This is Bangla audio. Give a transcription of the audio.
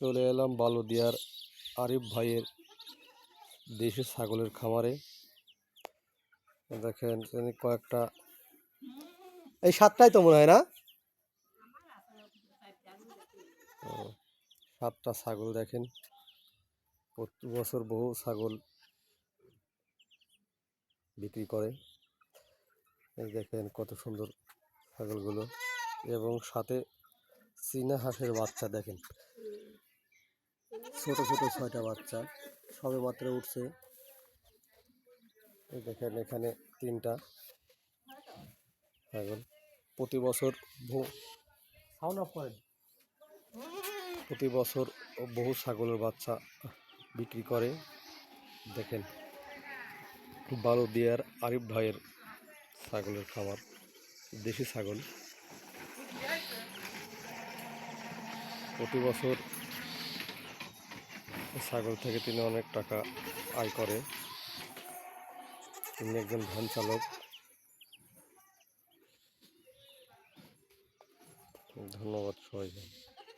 চলে এলাম বালুদিয়ার আরিফ ভাইয়ের দেশি ছাগলের খামারে। দেখেন, তিনি কয়েকটা এই সাতটাই তো মনে হয় না? সাতটা ছাগল দেখেন। প্রতি বছর বহু ছাগল বিক্রি করে। এই দেখেন কত সুন্দর ছাগলগুলো। এবং সাথে চীনা হাঁসের বাচ্চা দেখেন। ছোট ছোট ছয়টা বাচ্চা সবে মাত্র উঠছে। দেখেন এখানে তিনটা। ছাগল প্রতি বছর প্রতি বছর বহু ছাগলের বাচ্চা বিক্রি করে। দেখেন বালুদিয়ার আরিফ ভাইয়ের ছাগলের খাবার দেশি ছাগল। প্রতি বছর ছাগল থেকে তিনি অনেক টাকা আয় করে। তিনি একজন ভ্যান চালক। ধন্যবাদ সবাইকে।